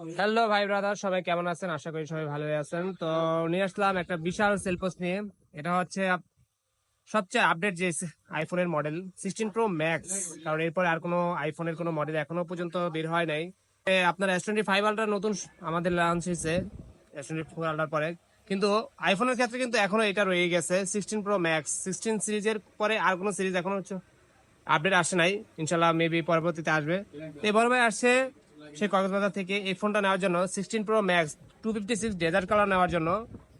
Hello ভাই brother, সবাই কেমন আছেন? আশা করি সবাই ভালোই আছেন। তো নিয়ে আসলাম একটা বিশাল সেলফোস নিয়ে। এটা হচ্ছে সবচেয়ে আপডেট যে আইফোনের মডেল সিক্সটিন প্রো ম্যাক্স কারণ এরপরে আর কোনো আইফোনের কোনো মডেল এখনও পর্যন্ত বের হয় নাই। আপনার এস টোয়েন্টি ফাইভ আলট্রা নতুন আমাদের লঞ্চ হয়েছে এস টোয়েন্টি ফোর আলট্রার পরে। কিন্তু আইফোনের ক্ষেত্রে কিন্তু এখনও এটা রয়ে গেছে সিক্সটিন প্রো ম্যাক্স সিক্সটিন সিরিজের পরে আর কোনো সিরিজ এখনও হচ্ছে আপডেট আসে নাই। ইনশাল্লাহ মেবি পরবর্তীতে আসবে। এবার আসছে সেই কক্সবাজার থেকে এই ফোনটা নেওয়ার জন্য sixteen pro max two fifty six desert colour নেওয়ার জন্য।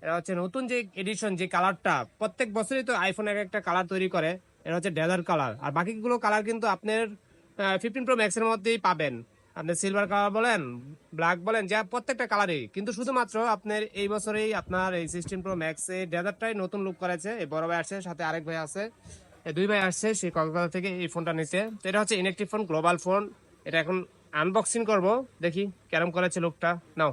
এটা হচ্ছে নতুন যে এডিশন যে কালারটা প্রত্যেক বছরই তো আইফোন এক একটা কালার তৈরি করে এটা হচ্ছে ডেজার্ট কালার আর বাকিগুলো কালার কিন্তু আপনার ফিফটিন প্রো ম্যাক্সের মধ্যেই পাবেন। আপনি সিলভার কালার বলেন ব্ল্যাক বলেন, যা প্রত্যেকটা কালারই কিন্তু শুধুমাত্র আপনার এই বছরেই আপনার এই সিক্সটিন প্রো ম্যাক্সে ডেজার্টটাই নতুন লুক করেছে। এই বড় ভাই আসছে, সাথে আরেক ভাই আছে। এই দুই ভাই আসছে, সেই কক্সবাজার থেকে এই ফোনটা নিচ্ছে তো এটা হচ্ছে ইনেকটিভ ফোন গ্লোবাল ফোন এটা এখন আনবক্সিং করব। দেখি কেরম করেছে লোকটা নাও।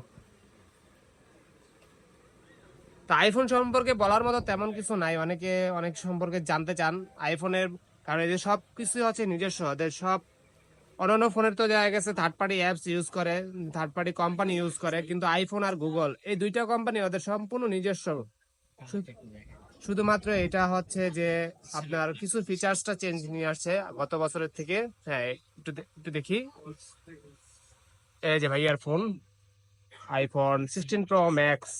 তো আইফোন সম্পর্কে বলার মতো তেমন কিছু নাই। অনেকে অনেক সম্পর্কে জানতে চান। আইফোনের কারণ যে সব কিছু হচ্ছে নিজস্ব। ওদের সব অন্যান্য ফোনের তো দেখা গেছে। থার্ড পার্টি অ্যাপস ইউজ করে থার্ড পার্টি কোম্পানি ইউজ করে। কিন্তু আইফোন আর গুগল এই দুইটা কোম্পানি ওদের সম্পূর্ণ নিজস্ব। শুধুমাত্র এটা হচ্ছে যে আপনার কিছু ফিচার্সটা চেঞ্জ নিয়ে আসছে গত বছরের থেকে। হ্যাঁ একটু একটু দেখি। এই যে ভাই phone iPhone sixteen pro max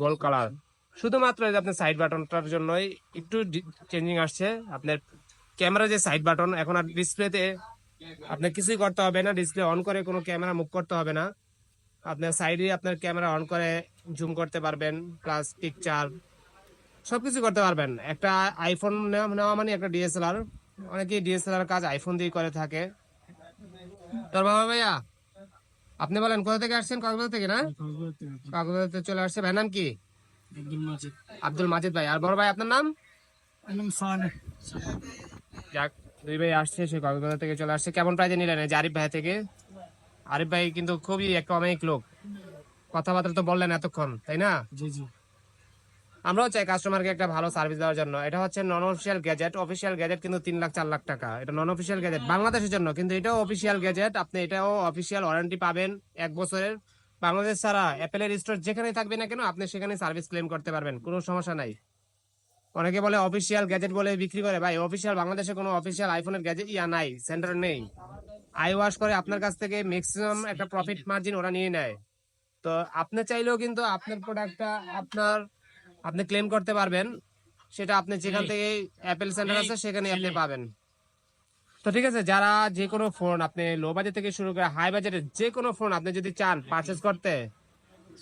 gold colour শুধুমাত্র এই যে আপনার সাইড বাটনটার জন্যই একটু চেঞ্জিং আসছে। আপনার ক্যামেরা যে সাইড বাটন এখন আর ডিসপ্লেতে আপনার কিছুই করতে হবে না। ডিসপ্লে অন করে কোনো ক্যামেরা মুভ করতে হবে না। আপনার সাইডে আপনার ক্যামেরা অন করে জুম করতে পারবেন প্লাস পিকচার সবকিছু করতে পারবেন। একটা আইফোন নেওয়া মানে একটা ডিএসএলআর অনেকেই ডিএসএলআর কাজ আইফোন দিয়ে করে থাকে। তোর বাবা ভাইয়া আপনি বলেন কোথা থেকে আসছেন? কক্সবাজার থেকে না? কক্সবাজার থেকে চলে আসছে ভাই নাম কি? আব্দুল মাজিদ। ভাই। আর বড় ভাই আপনার নাম? যাক দুই ভাই আসছে সে কক্সবাজার থেকে চলে আসছে। কেমন প্রাইজে নিলেন এই যে আরিফ ভাই থেকে? আরিফ ভাই কিন্তু খুবই একটা অনেক লোক। কথাবার্তা তো বললেন এতক্ষণ তাই না? জি জি। আমরাও চাই কাস্টমারকে একটা ভালো সার্ভিস দেওয়ার জন্য। এটা হচ্ছে non official gadget official gadget কিন্তু তিন লাখ, চার লাখ টাকা। এটা নন অফিসিয়াল গ্যাজেট বাংলাদেশের জন্য। কিন্তু এটাও অফিসিয়াল গ্যাজেট আপনি এটাও অফিসিয়াল ওয়ারেন্টি পাবেন এক বছরের। বাংলাদেশ ছাড়া অ্যাপেলের স্টোর যেখানে থাকবে না কেন, আপনি সেখানে সার্ভিস ক্লেম করতে পারবেন। কোনো সমস্যা নাই। অনেকে বলে অফিসিয়াল গ্যাজেট বলে বিক্রি করে। ভাই অফিসিয়াল বাংলাদেশে কোনো অফিসিয়াল আইফোনের গ্যাজেট ইয়া নাই সেন্টার নেই। আই ওয়াশ করে আপনার কাছ থেকে ম্যাক্সিমাম একটা প্রফিট মার্জিন ওরা নিয়ে নেয়। তো আপনি চাইলেও কিন্তু আপনার প্রোডাক্টটা আপনার আপনি ক্লেম করতে পারবেন সেটা আপনি যেখান থেকে অ্যাপেল সেন্টার আছে সেখানে আপনি পাবেন। তো ঠিক আছে যারা যে কোনো ফোন আপনি লো বাজেট থেকে শুরু করে হাই বাজেটের যে কোনো ফোন আপনি যদি চান পারচেস করতে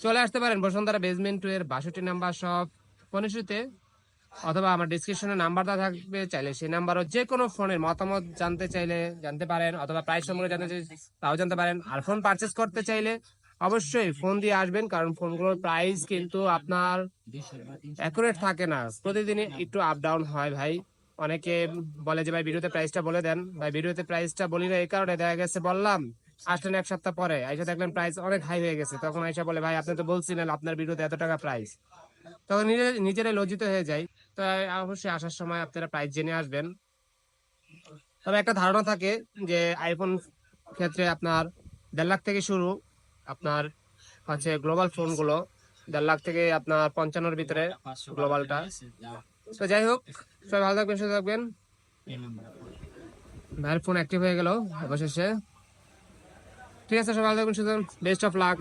চলে আসতে পারেন বসুন্ধরা বেসমেন্ট টু এর বাষট্টি নাম্বার সব ফোনেশুতে অথবা আমার ডিসক্রিপশনে নাম্বারটা থাকবে চাইলে সেই নাম্বারও যে কোনো ফোনের মতামত জানতে চাইলে জানতে পারেন অথবা প্রাইস সম্পর্কে জানতে চাইলে তাও জানতে পারেন। আর ফোন পারচেস করতে চাইলে অবশ্যই ফোন দিয়ে আসবেন, কারণ ফোনগুলোর প্রাইস কিন্তু আপনার অ্যাকুরেট থাকে না। প্রতিদিনই একটু আপ ডাউন হয় ভাই। অনেকে বলে যে, ভাই, ভিডিওতে প্রাইসটা বলে দেন। ভাই, ভিডিওতে প্রাইসটা বলি না এই কারণে দেখা গেছে, বললাম, আসলেন এক সপ্তাহ পরে, আইসা দেখলেন প্রাইস অনেক হাই হয়ে গেছে। তখন আইসা বলে, ভাই, আপনি তো বলছিলেন আপনার ভিডিওতে এত টাকা প্রাইস তখন নিজে, নিজেরাই লজ্জিত হয়ে যায়। তো অবশ্যই আসার সময় আপনারা প্রাইস জেনে আসবেন। তবে একটা ধারণা থাকে যে আইফোন ক্ষেত্রে আপনার দেড় লাখ থেকে শুরু। আপনার হচ্ছে গ্লোবাল ফোনগুলো দেড় লাখ থেকে আপনার পঞ্চান্নর ভিতরে গ্লোবালটা তো যাই হোক, সবাই ভালো থাকবেন, সুস্থ থাকবেন। ভাইয়ের ফোন অ্যাক্টিভ হয়ে গেল, অবশেষে। ঠিক আছে, সবাই ভালো থাকবেন, সুস্থ বেস্ট অফ লাক